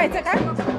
तिथं का?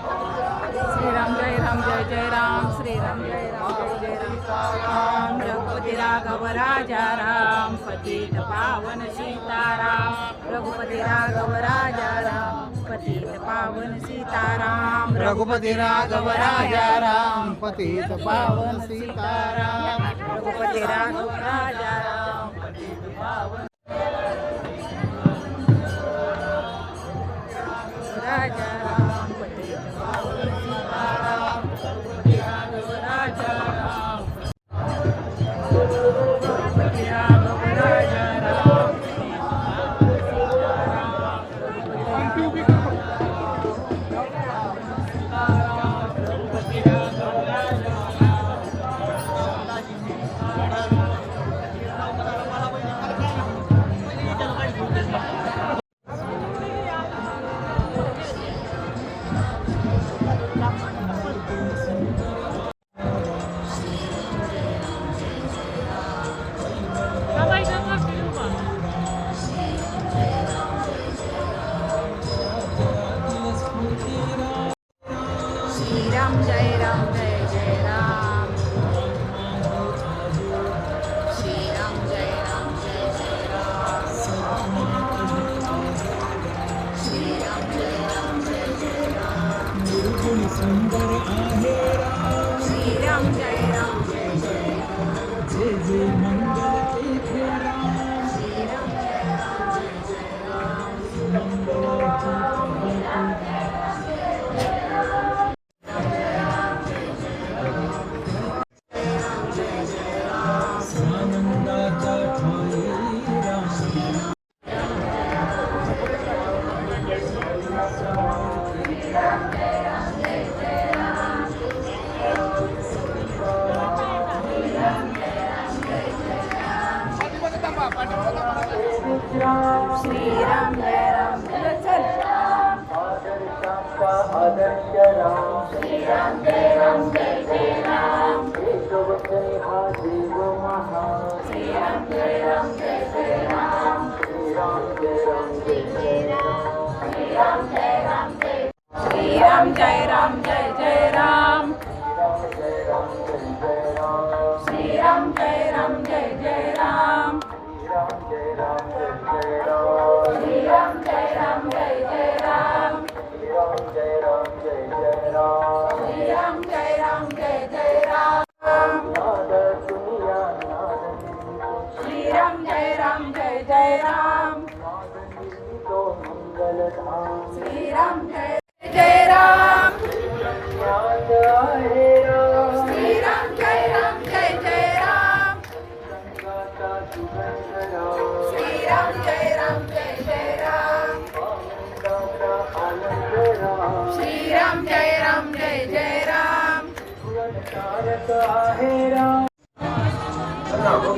श्रीराम जय राम जय जय राम श्रीराम जय राम जय जय राम रघुपती राघव राजा राम पतित पावन सीताराम रघुपती राघव राजा राम पतित पावन सीताराम रघुपती राघव राजा राम पतित पावन सीताराम रघुपती राघव राजा राम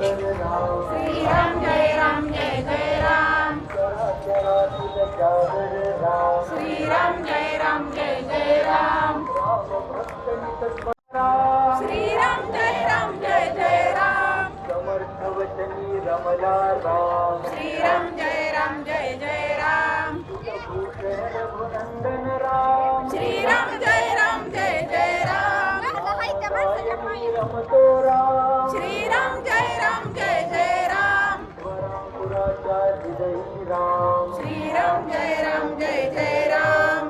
जय राम श्रीराम श्रीराम जय राम जय जय राम। समर्थ वचनी रमला राम। जय जय राम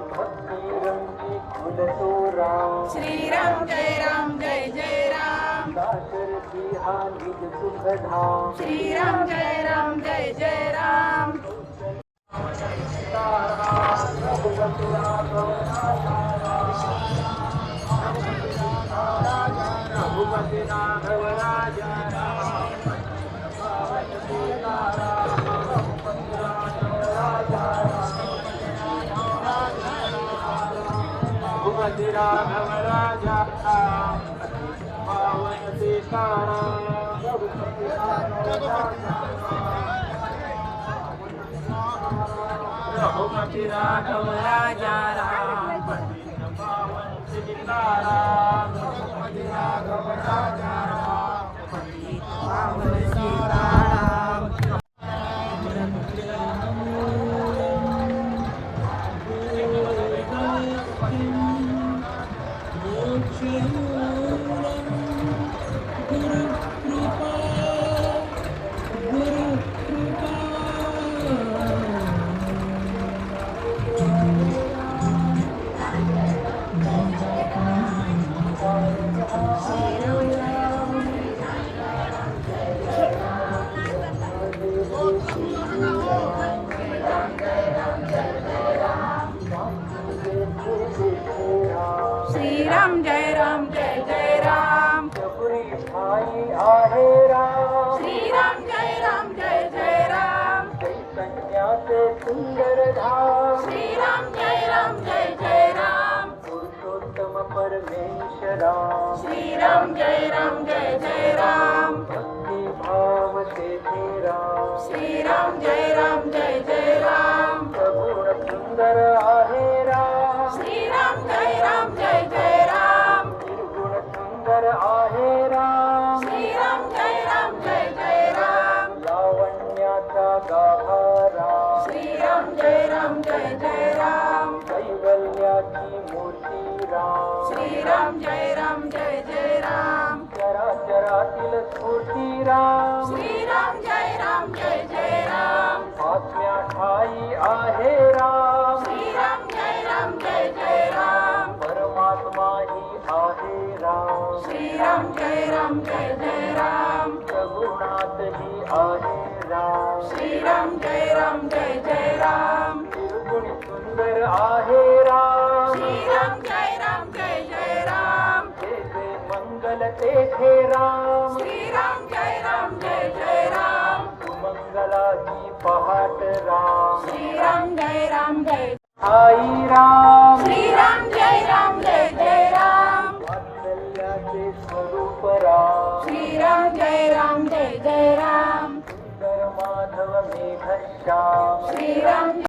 श्री राम जय राम जय जय राम श्री राम जय राम जय जय राम रघुपति राघव राजा Come on, come on, I'm Jai মূর্তিরা आई राम. श्रीराम जय राम जय जय राम. वात्सल्याचे स्वरूप राम. श्रीराम जय राम जय जय राम. सुंदर माधव मेघश्याम. श्रीराम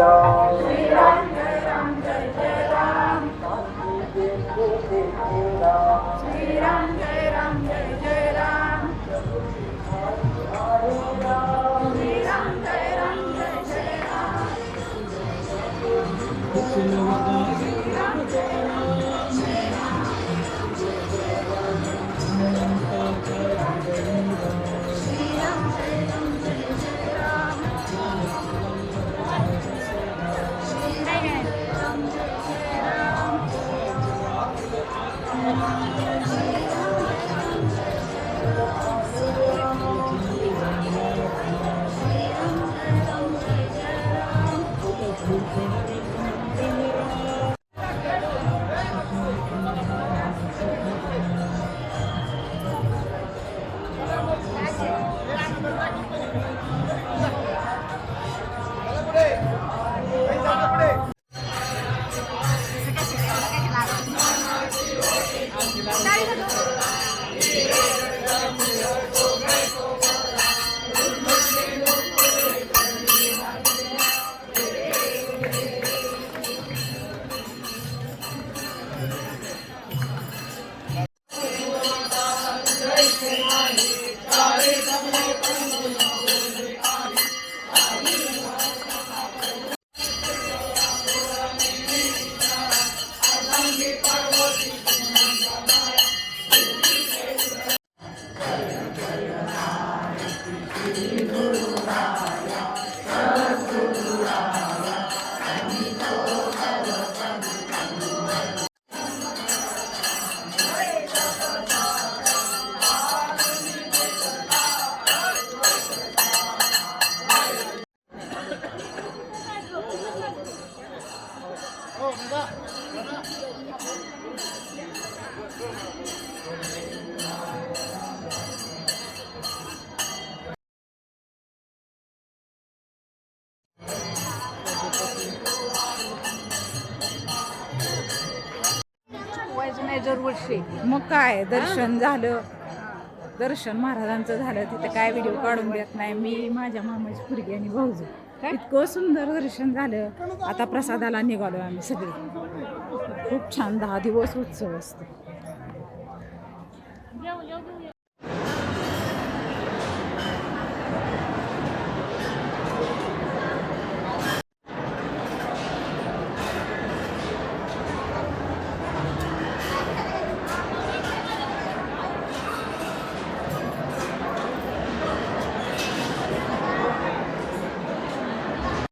Shalom. काय दर्शन झालं. दर्शन महाराजांचं झालं. तिथं काय व्हिडिओ काढून देत नाही. मी माझ्या मामाची पुरगी आणि भाऊजू. इतकं सुंदर दर्शन झालं. आता प्रसादाला निघालो आम्ही सगळे. खूप छान दहा दिवस उत्सव असतो.